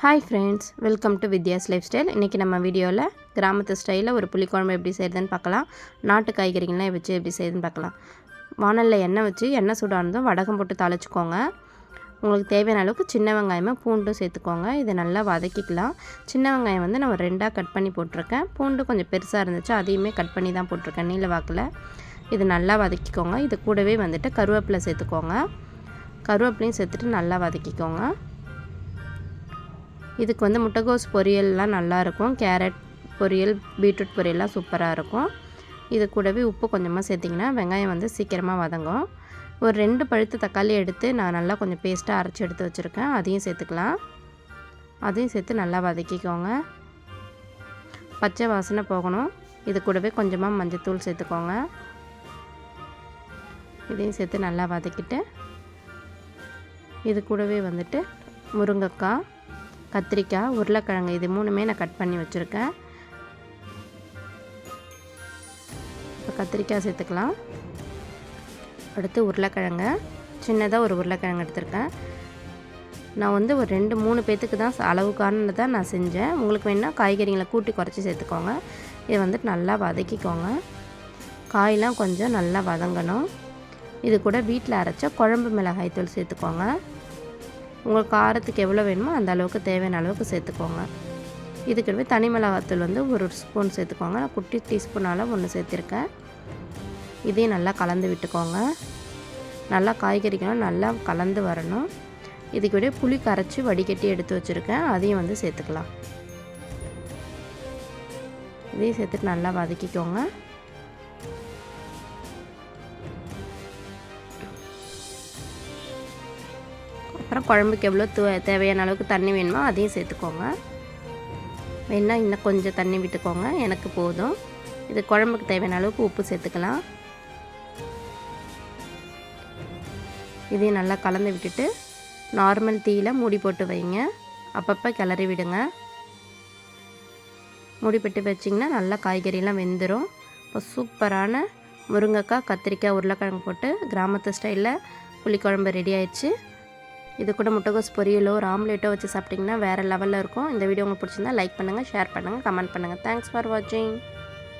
Hi friends welcome to Vidya's life style இன்றைக்கி நம்ம வீடியோவில் கிராமத்து ஸ்டைலில் ஒரு புளிக்குழம்பு எப்படி செய்கிறதுன்னு பார்க்கலாம். நாட்டு காய்கறிகள்லாம் வச்சு எப்படி செய்யுதுன்னு பார்க்கலாம். வானலில் எண்ணெய் வச்சு எண்ணெய் சூடானதும் வடகம் போட்டு தாளிச்சுக்கோங்க. உங்களுக்கு தேவையான அளவுக்கு சின்ன வெங்காயமாக பூண்டும் சேர்த்துக்கோங்க. இதை நல்லா வதக்கிக்கலாம். சின்ன வெங்காயம் வந்து நான் ரெண்டாக கட் பண்ணி போட்டிருக்கேன். பூண்டு கொஞ்சம் பெருசாக இருந்துச்சு அதையுமே கட் பண்ணி தான் போட்டிருக்கேன் நீல வாக்கில். இது நல்லா வதக்கிக்கோங்க. இது கூடவே வந்துட்டு கருவேப்பிலை சேர்த்துக்கோங்க. கருவேப்பிலையும் சேர்த்துட்டு நல்லா வதக்கிக்கோங்க. இதுக்கு வந்து முட்டைகோஸ் பொரியல்லாம் நல்லாயிருக்கும். கேரட் பொரியல் பீட்ரூட் பொரியல்லாம் சூப்பராக இருக்கும் இது கூடவே உப்பு கொஞ்சமாக சேர்த்திங்கன்னா வெங்காயம் வந்து சீக்கிரமாக வதங்கும். ஒரு ரெண்டு பழுத்து தக்காளி எடுத்து நான் நல்லா கொஞ்சம் பேஸ்ட்டாக அரைச்சி எடுத்து வச்சுருக்கேன். அதையும் சேர்த்துக்கலாம். அதையும் சேர்த்து நல்லா வதக்கிக்கோங்க. பச்சை வாசனை போகணும். இது கூடவே கொஞ்சமாக மஞ்சத்தூள் சேர்த்துக்கோங்க. இதையும் சேர்த்து நல்லா வதக்கிட்டு இது கூடவே வந்துட்டு முருங்கைக்காய் கத்திரிக்காய் உருளைக்கிழங்கு இது மூணுமே நான் கட் பண்ணி வச்சுருக்கேன். இப்போ கத்திரிக்காய் சேர்த்துக்கலாம். அடுத்து உருளைக்கிழங்கு. சின்னதாக ஒரு உருளைக்கிழங்கு எடுத்திருக்கேன். நான் வந்து ஒரு ரெண்டு மூணு பேத்துக்கு தான் அளவுக்கானது தான் நான் செஞ்சேன். உங்களுக்கு வேணால் காய்கறிகளை கூட்டி குறைச்சி சேர்த்துக்கோங்க. இதை வந்துட்டு நல்லா வதக்கிக்கோங்க. காயெலாம் கொஞ்சம் நல்லா வதங்கணும். இது கூட வீட்டில் அரைச்ச குழம்பு மிளகாய் தூள் சேர்த்துக்கோங்க. உங்களுக்கு காரத்துக்கு எவ்வளோ வேணுமோ அந்த அளவுக்கு தேவையான அளவுக்கு சேர்த்துக்கோங்க. இதுக்குவே தனி மிளகாத்தூள் வந்து ஒரு ஸ்பூன் சேர்த்துக்கோங்க. நான் குட்டி டீஸ்பூனால் ஒன்று சேர்த்துருக்கேன். இதையும் நல்லா கலந்து விட்டுக்கோங்க. நல்லா காய்கறிகளும் நல்லா கலந்து வரணும். இதுக்கு விட புளி கரைச்சி வடிகட்டி எடுத்து வச்சுருக்கேன். அதையும் வந்து சேர்த்துக்கலாம். இதையும் சேர்த்துட்டு நல்லா வதக்கிக்கோங்க. அப்புறம் குழம்புக்கு எவ்வளோ தேவையான அளவுக்கு தண்ணி வேணுமோ அதையும் சேர்த்துக்கோங்க. வேணால் இன்னும் கொஞ்சம் தண்ணி விட்டுக்கோங்க. எனக்கு போதும். இது குழம்புக்கு தேவையான அளவுக்கு உப்பு சேர்த்துக்கலாம். இதையும் நல்லா கலந்து விட்டுட்டு நார்மல் தீயில் மூடி போட்டு வைங்க. அப்பப்போ கிளறி விடுங்க. மூடி போட்டு வச்சிங்கன்னா நல்லா காய்கறியெலாம் வெந்துடும் இப்போ சூப்பரான முருங்கைக்காய் கத்திரிக்காய் உருளைக்கிழங்கு போட்டு கிராமத்து ஸ்டைலில் புளிக்குழம்பு ரெடி ஆயிடுச்சு. இது கூட முட்டைகோஸ் பொரியலோ ஒரு ஆம்லேட்டோ வச்சு சாப்பிட்டிங்கன்னா வேறு லெவலில் இருக்கும். இந்த வீடியோ உங்களுக்கு பிடிச்சிருந்தா லைக் பண்ணுங்கள் ஷேர் பண்ணுங்கள் கமெண்ட் பண்ணுங்கள் தேங்க்ஸ் ஃபார் வாட்சிங்